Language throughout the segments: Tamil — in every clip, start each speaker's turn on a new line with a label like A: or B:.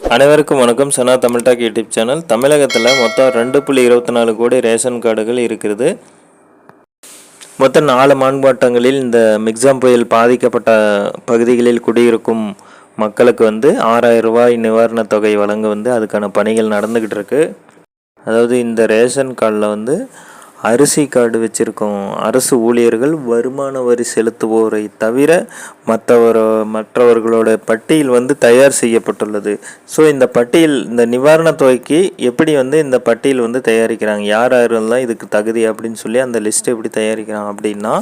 A: அனைவருக்கும் வணக்கம். Sana Tamil talk YouTube channel. தமிழகத்தில் மொத்தம் ரெண்டு புள்ளி இருபத்தி நாலு கோடி ரேஷன் கார்டுகள் இருக்கிறது மொத்தம் நாலு மாண்பாட்டங்களில் இந்த மிக்ஸாம் புயல் பாதிக்கப்பட்ட பகுதிகளில் குடியிருக்கும் மக்களுக்கு வந்து ஆறாயிரம் ரூபாய் நிவாரணத் தொகை வழங்க வந்து அதுக்கான பணிகள் நடந்துக்கிட்டு இருக்கு. அதாவது இந்த ரேஷன் கார்டில் வந்து அரிசி கார்டு வச்சுருக்கோம். அரசு ஊழியர்கள் வருமான வரி செலுத்துவோரை தவிர மற்றவர் மற்றவர்களோட பட்டியல் வந்து தயார் செய்யப்பட்டுள்ளது. ஸோ இந்த பட்டியல் இந்த நிவாரணத் தொகைக்கு எப்படி வந்து இந்த பட்டியல் வந்து தயாரிக்கிறாங்க? யார் யாரெல்லாம் இதுக்கு தகுதி அப்படின்னு சொல்லி அந்த லிஸ்ட் எப்படி தயாரிக்கிறாங்க அப்படின்னா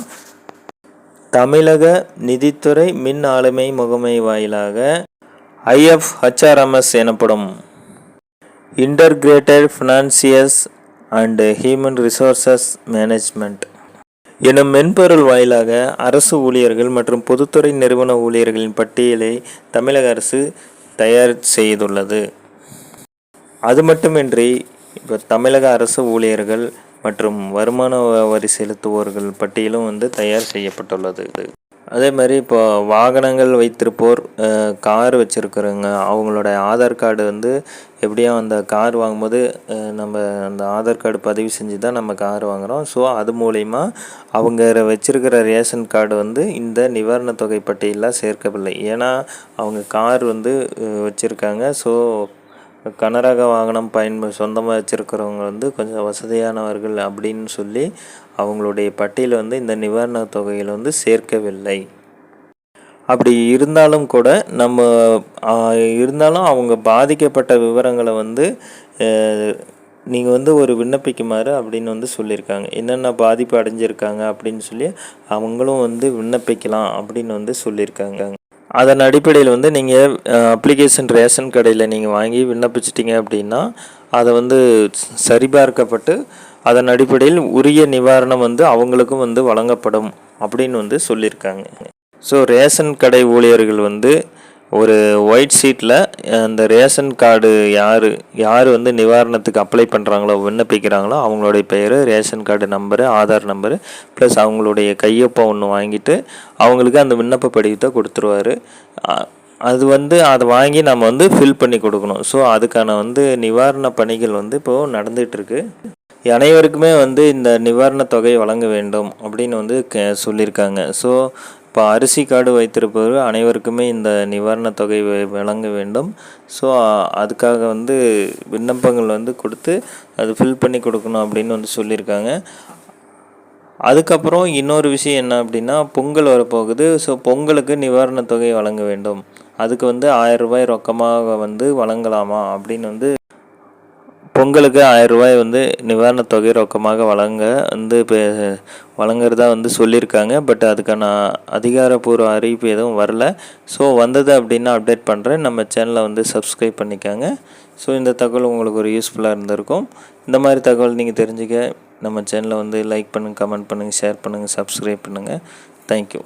A: தமிழக நிதித்துறை மின் ஆளுமை முகமை வாயிலாக ஐஎஃப்ஹெச்ஆர்எம்எஸ் எனப்படும். Integrated financial and human resources management எனும் மென்பொருள் வாயிலாக அரசு ஊழியர்கள் மற்றும் பொதுத்துறை நிறுவன ஊழியர்களின் பட்டியலை தமிழக அரசு தயார் செய்துள்ளது. அது மட்டுமின்றி இப்போ தமிழக அரசு ஊழியர்கள் மற்றும் வருமான வரி செலுத்துவோர்கள் பட்டியலும் வந்து தயார் செய்யப்பட்டுள்ளது. அதே மாதிரி இப்போ வாகனங்கள் வைத்திருப்போர் கார் வச்சுருக்குறவங்க அவங்களோட ஆதார் கார்டு வந்து எப்படியும் அந்த கார் வாங்கும்போது நம்ம அந்த ஆதார் கார்டு பதிவு செஞ்சு தான் நம்ம கார் வாங்குகிறோம் ஸோ அது மூலயமா அவங்க வச்சுருக்கிற ரேஷன் கார்டு வந்து இந்த நிவாரணத் தொகை பட்டியலில் சேர்க்கவில்லை ஏன்னா அவங்க கார் வந்து வச்சுருக்காங்க. ஸோ கனரக வாகனம் பயன்ப சொந்தமாக வச்சுருக்கிறவங்க வந்து கொஞ்சம் வசதியானவர்கள் அப்படின்னு சொல்லி அவங்களுடைய பட்டியலை வந்து இந்த நிவாரணத் தொகையில் வந்து சேர்க்கவில்லை. அப்படி இருந்தாலும் கூட நம்ம இருந்தாலும் அவங்க பாதிக்கப்பட்ட விவரங்களை வந்து நீங்கள் வந்து ஒரு விண்ணப்பிக்குமாறு அப்படின்னு வந்து சொல்லியிருக்காங்க. என்னென்ன பாதிப்பு அடைஞ்சிருக்காங்க அப்படின்னு சொல்லி அவங்களும் வந்து விண்ணப்பிக்கலாம் அப்படின்னு வந்து சொல்லியிருக்காங்க. அதன் அடிப்படையில் வந்து நீங்கள் அப்ளிகேஷன் ரேஷன் கடையில் நீங்கள் வாங்கி விண்ணப்பிச்சிட்டிங்க அப்படின்னா அதை வந்து சரிபார்க்கப்பட்டு அதன் அடிப்படையில் உரிய நிவாரணம் வந்து அவங்களுக்கும் வந்து வழங்கப்படும் அப்படின்னு வந்து சொல்லியிருக்காங்க. ஸோ ரேஷன் கடை ஊழியர்கள் வந்து ஒரு ஒயிட் ஷீட்டில் அந்த ரேஷன் கார்டு யார் யார் வந்து நிவாரணத்துக்கு அப்ளை பண்ணுறாங்களோ விண்ணப்பிக்கிறாங்களோ அவங்களுடைய பெயர் ration card number Aadhaar number plus அவங்களுடைய கையொப்பம் ஒன்று வாங்கிட்டு அவங்களுக்கு அந்த விண்ணப்ப படிவத்தை கொடுத்துருவாரு. அது வந்து அதை வாங்கி நம்ம வந்து ஃபில் பண்ணி கொடுக்கணும். ஸோ அதுக்கான வந்து நிவாரண பணிகள் வந்து இப்போது நடந்துகிட்ருக்கு அனைவருக்குமே வந்து இந்த நிவாரணத் தொகை வழங்க வேண்டும் அப்படின்னு வந்து சொல்லியிருக்காங்க. ஸோ இப்போ அரிசி கார்டு வைத்திருப்பவர் அனைவருக்குமே இந்த நிவாரணத் தொகை வழங்க வேண்டும். ஸோ அதுக்காக வந்து விண்ணப்பங்கள் வந்து கொடுத்து அது ஃபில் பண்ணி கொடுக்கணும் அப்படின்னு வந்து சொல்லியிருக்காங்க. அதுக்கப்புறம் இன்னொரு விஷயம் என்ன அப்படின்னா பொங்கல் வரப்போகுது. ஸோ பொங்கலுக்கு நிவாரணத் தொகை வழங்க வேண்டும். அதுக்கு வந்து ஆயிரம் ரூபாய் ரொக்கமாக வந்து வழங்கலாமா அப்படின்னு வந்து பொங்கலுக்கு ஆயிரம் ரூபாய் வந்து நிவாரணத் தொகை ரொக்கமாக வழங்க வந்து இப்போ வழங்குறதா வந்து சொல்லியிருக்காங்க. பட் அதுக்கான அதிகாரப்பூர்வ அறிவிப்பு எதுவும் வரல. ஸோ வந்தது அப்படின்னா அப்டேட் பண்ணுறேன் நம்ம சேனலை வந்து சப்ஸ்கிரைப் பண்ணிக்காங்க. ஸோ இந்த தகவல் உங்களுக்கு ஒரு யூஸ்ஃபுல்லாக இருந்திருக்கும். இந்த மாதிரி தகவல் நீங்கள் தெரிஞ்சுக்க நம்ம சேனலை வந்து லைக் பண்ணுங்கள் கமெண்ட் பண்ணுங்கள் ஷேர் பண்ணுங்கள் சப்ஸ்கிரைப் பண்ணுங்கள் தேங்க்யூ